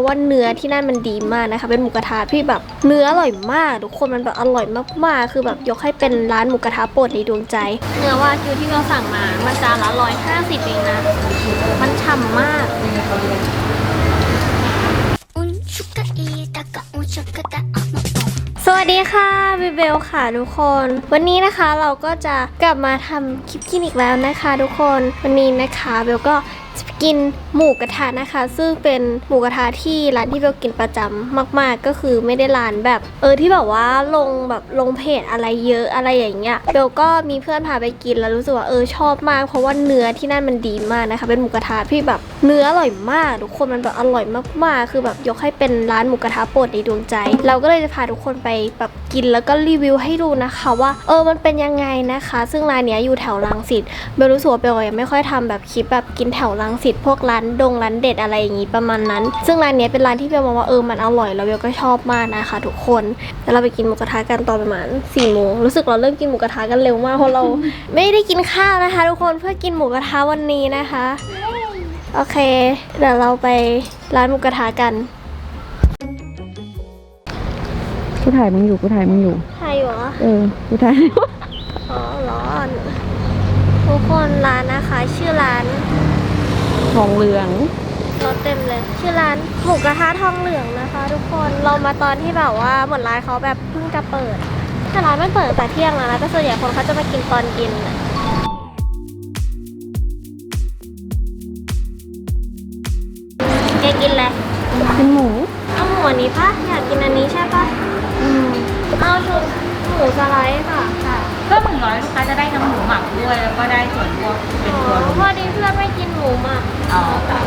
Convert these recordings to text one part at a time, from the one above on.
ราะว่าเนื้อที่นั่นมันดีมากนะคะ เป็นหมูกระทะที่แบบเนื้ออร่อยมาก ทุกคนมันแบบอร่อยมากๆ คือแบบยกให้เป็นร้านหมูกระทะโปรดในดวงใจ เนื้อวากิวที่เราสั่งมา มันจานละร้อยห้าสิบเองนะ มันฉ่ำมากสวัสดีค่ะวิเบลค่ะทุกคน วันนี้นะคะเราก็จะกลับมาทำคลิปคลินิกแล้วนะคะ ทุกคนวันนี้นะคะเบลก็ จะไปกินหมูกระทะนะคะ ซึ่งเป็นหมูกระทะที่ร้านที่เบลกินประจำมาก ๆ ก็คือไม่ได้ร้านแบบ เออที่แบบว่าลงแบบลงเพจอะไรเยอะอะไรอย่างเงี้ยเบลก็มีเพื่อนพาไปกินแล้วรู้สึกว่าเออชอบมาก เพราะว่าเนื้อที่นั่นมันดีมากนะคะ เป็นหมูกระทะที่แบบเนื้ออร่อยมากทุกคนมันแบบอร่อยมากๆ คือแบบยกให้เป็นร้านหมูกระทะโปรดในดวงใจ เราก็เลยจะพาทุกคนไปแบบกินแล้วก็รีวิวให้ดูนะคะว่าเออมันเป็นยังไงนะคะ ซึ่งร้านเนี้ยอยู่แถวรังสิตเบลรู้สึกว่าเบลยังไม่ค่อยทำแบบคลิปแบบกินแถวรังสิตพวกร้านดงร้านเด็ดอะไรอย่างงี้ประมาณนั้น ซึ่งร้านเนี้ยเป็นร้านที่เบลมองว่าเออมันอร่อยแล้วเบลก็ชอบมากนะคะ ทุกคนแล้วเราไปกินหมูกระทะกันตอนประมาณ4ี่โมงรู้สึกเราเริ่มกินหมูกระทะกันเร็วมากเพราะเรา ไม่ได้กินข้าวนะคะ ทุกคนเพื่อกินหมูกระทะวันนี้นะคะโอเค เดี๋ยวเราไปร้านหมูกระทะกันกูถ่ายมึงอยู่กูถ่ายมึงอยู่ใครอยู่เหรอเออกูถ่ายอ๋อร้อนทุกคนร้านนะคะ ชื่อร้าน ทองเหลืองรถเต็มเลย ชื่อร้านหมูกระทะทองเหลืองนะคะ ทุกคนเรามาตอนที่แบบว่าเหมือนร้านเขาแบบเพิ่งจะเปิดแต่ร้านไม่เปิดแต่เที่ยงแล้วนะแต่ส่วนใหญ่คนเขาจะมากินตอนเย็นน่ะแกกินอะไรเป็นหมูเอาหมูอันนี้ปะอยากกินอันนี้ใช่ปะอืมเอาชุดหมูสไลด์ค่ะก็หนึ่ง ร้อยลูกค้าจะได้น้ำหมูหมักด้วย แล้วก็ได้ส่วนพวกเป็นอ๋ตัวอลูกพอดีเพื่อนไม่กินหมูหมักอ๋อ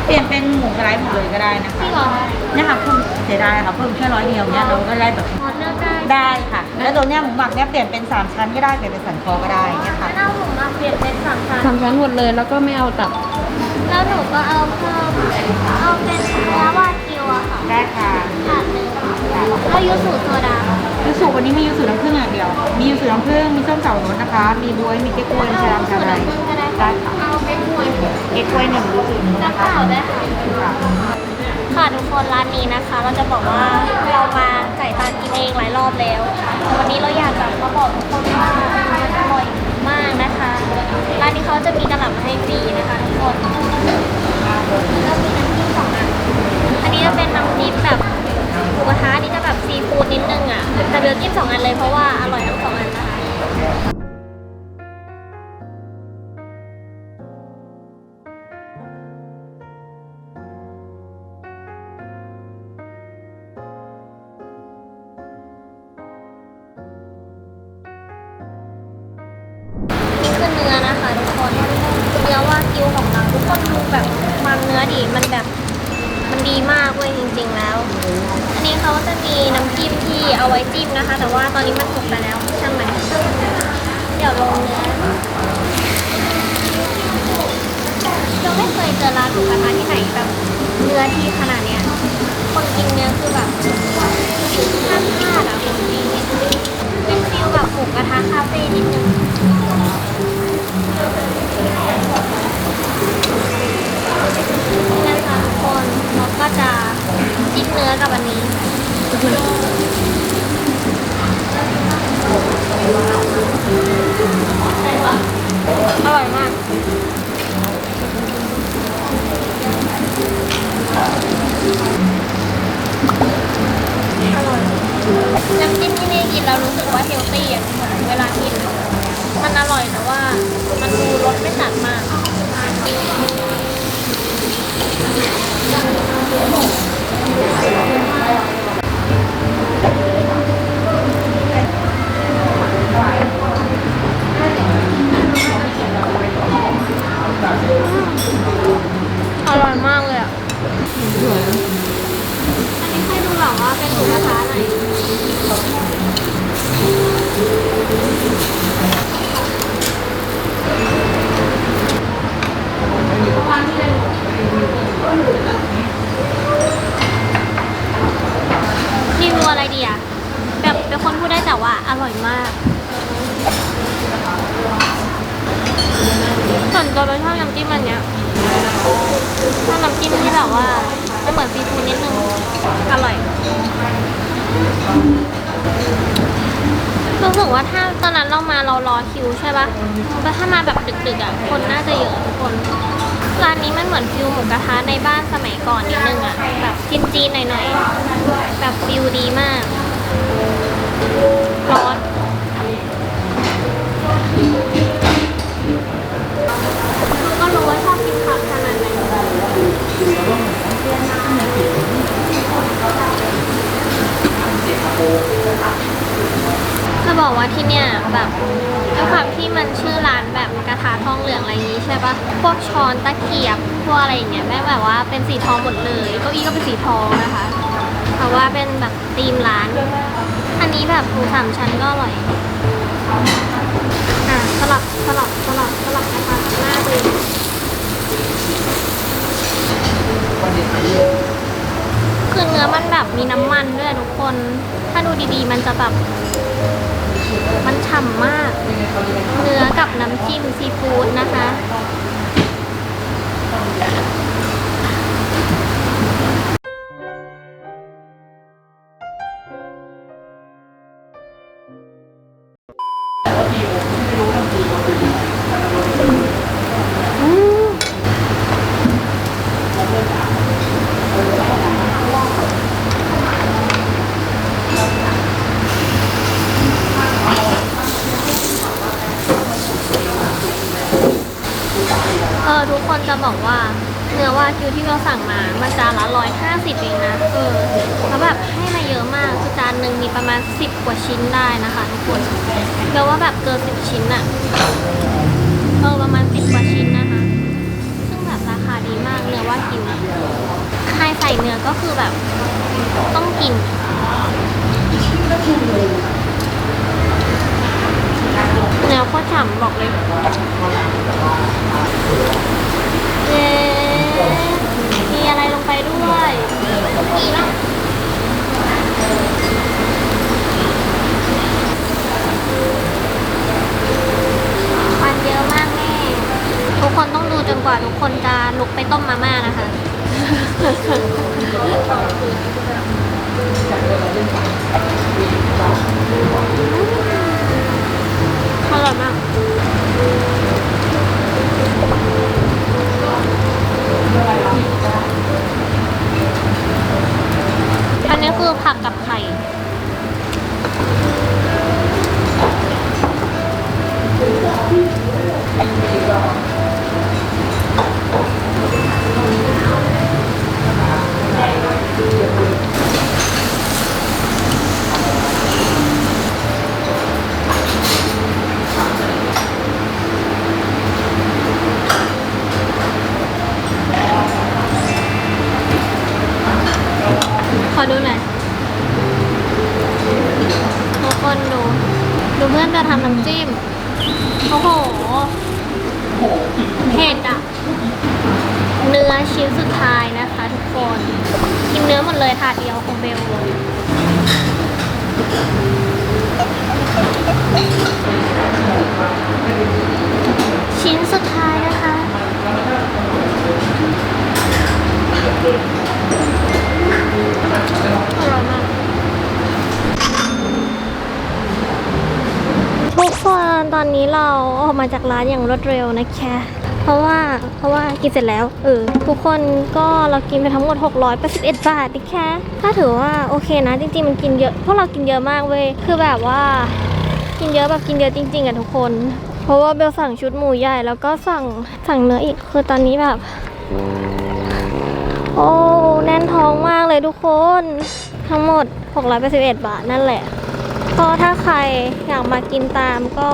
เปลี่ยนเป็นหมูสไลด์หมดเลยก็ได้นะคะพี่เหรอเนี่ยค่ะเพิ่มเสียดายค่ะเพิ่มแค่ร้อยเดียวเนี่ยเราก็ได้แบบพอเลือกได้ได้ค่ะ แล้วตัวเนี้ยหมูหมักเนี่ยเปลี่ยนเป็นสามชั้นก็ได้เปลี่ยนเป็นสันคอก็ได้เนี่ยค่ะงั้นเอาหมูหมักเปลี่ยนเป็นสามชั้นทำชั้นหมดเลยแล้วก็ไม่เอาตับแล้วหนูก็เอาเพิ่มเอา มียูสุน้ำผึ้งมีส้มเต่ารสนะคะ มีบวยมีเก๊กฮวยมีชาดำชาไทยได้ค่ะ เอาเป็นหวยเก๊กฮวยหนึ่งยูสุหนึ่งน้ำนะเปคะล่าได้ค่ะค่ะทุกคนร้านนี้นะคะ เราจะบอกว่าเรามาจ่ายตังค์กินเองหลายรอบแล้ว วันนี้เราอยากจะมาบอกทุกคนว่าอร่อยมากนะคะร้านนี้เขาจะมีกระหล่ำให้ฟรีนะคะทุกคนแล้วมีน้ำจิ้มสองอันอันนี้จะเป็นน้ำจิ้มแบบ หมูกระทะนี่จะแบบซีฟู้ดนิดนึงอะแต่เบลจิ้มสองอันเลยเพราะว่าอร่อยทั้งสองอันนะคะ เขาจะมีน้ำจิ้มที่เอาไว้จิ้มนะคะ แต่ว่าตอนนี้มันสุกไปแล้วช่างมันเดี๋ยวลงเนื้อเราไม่เคยเจอร้านหมูกระทะที่ไหนแบบเนื้อที่ขนาดนี้ แล้วรู้สึกว่าเฮลตี้อะเวลากิน มันอร่อยแต่ว่ามันดูรสไม่จัดมาก อร่อยมากเลยอะ อันนี้ให้ดูหรอว่าเป็นหมูกระทะไหน รีวิวอะไรดีอะแบบเป็นคนพูดได้แต่ว่าอร่อยมากส่วนตัวเป็นชอบน้ำจิ้มอันเนี้ยชอบน้ำจิ้มที่แบบว่าจะเหมือนซีฟู้ดนิดนึง อร่อย รู้สึกว่าถ้าตอนนั้นเรามาเรารอคิวใช่ปะแต่ถ้ามาแบบดึกๆอะคนน่าจะเยอะทุกคน ร้านนี้มันเหมือนฟิวหมูกระทะในบ้านสมัยก่อนนิดนึงอะ แบบจีนๆหน่อยๆ แบบฟิวดีมากร้อน เนี่ยแบบด้วยความที่มันชื่อร้านแบบกระทะทองเหลืองอะไรอย่างนี้ใช่ปะพวกช้อนตะเกียบพวกอะไรอย่างเงี้ยแม่งแบบว่าเป็นสีทองหมดเลยเก้าอี้ก็เป็นสีทองนะคะ เพราะว่าเป็นแบบธีมร้าน อันนี้แบบหมูสามชั้นก็อร่อยอะสลับสลับสลับสลับนะคะหน้าดูคือเนื้อมันแบบมีน้ำมันด้วยทุกคน ถ้าดูดีๆ มันจะแบบ มันฉ่ำมาก เนื้อกับน้ำจิ้มซีฟู้ดนะคะ ออทุกคนจะบอกว่าเนื้อวากิวที่เราสั่งมา มันจานละร้อยห้าสิบเองนะ เออแล้วแบบให้มาเยอะมาก คือจานหนึ่งมีประมาณสิบกว่าชิ้นได้นะคะทุกคนเรียว่าแบบเกินสิบชิ้นอะเออประมาณสิบกว่าชิ้นนะคะ ซึ่งแบบราคาดีมากเนื้อวากิวใครใส่เนื้อก็คือแบบต้องกิน เนื้อโคตรฉ่ำบอกเลยเย้มีอะไรลงไปด้วยมีปะควันเยอะมากแม่ ทุกคนต้องดูจนกว่าทุกคนจะลุกไปต้มมาม่านะคะ อร่อยมาก คนดู ดูเพื่อนจะทำน้ำจิ้ม โอ้โหเผ็ดอะ เนื้อชิ้นสุดท้ายนะคะทุกคน กินเนื้อหมดเลยถาดเดียวของเบลเลยสุดท้ายนะคะ อร่อยมาก ทุกคนตอนนี้เราออก มาจากร้านอย่างรวดเร็วนะคะ เพราะว่าเพราะว่ากินเสร็จแล้วเออทุกคนก็เรากินไปทั้งหมด 681 บาทนะคะถ้าถือว่าโอเคนะจริงๆมันกินเยอะพวกเรากินเยอะมากเว้ยคือแบบว่า กินเยอะแบบกินเยอะจริง ๆอะทุกคน เพราะว่าเบลสั่งชุดหมูใหญ่แล้วก็สั่งสั่งเนื้ออีกคือตอนนี้แบบโอ้แน่นท้องมากเลยทุกคน ทั้งหมด 681 บาทนั่นแหละ ก็ถ้าใครอยากมากินตามก็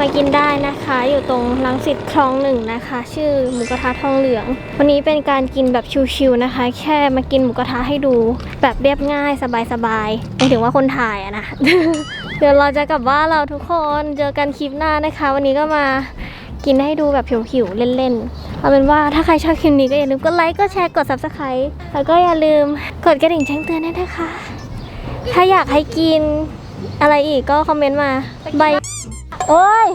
มากินได้นะคะ อยู่ตรงรังสิตคลองหนึ่งนะคะ ชื่อหมูกระทะทองเหลือง วันนี้เป็นการกินแบบชิวๆนะคะ แค่มากินหมูกระทะให้ดูแบบเรียบง่ายสบายๆไม่ถึงว่าคนถ่ายอะนะ เดี๋ยวเราจะกลับบ้านเราทุกคนเจอกันคลิปหน้านะคะ วันนี้ก็มากินให้ดูแบบผิวๆเล่นๆ เอาเป็นว่าถ้าใครชอบคลิปนี้ก็อย่าลืมกดไลค์ กดแชร์ กด subscribe แล้วก็อย่าลืมกดกระดิ่งแจ้งเตือนด้วยนะคะ ถ้าอยากให้กิน อะไรอีกก็คอมเมนต์มาใบเอ้ย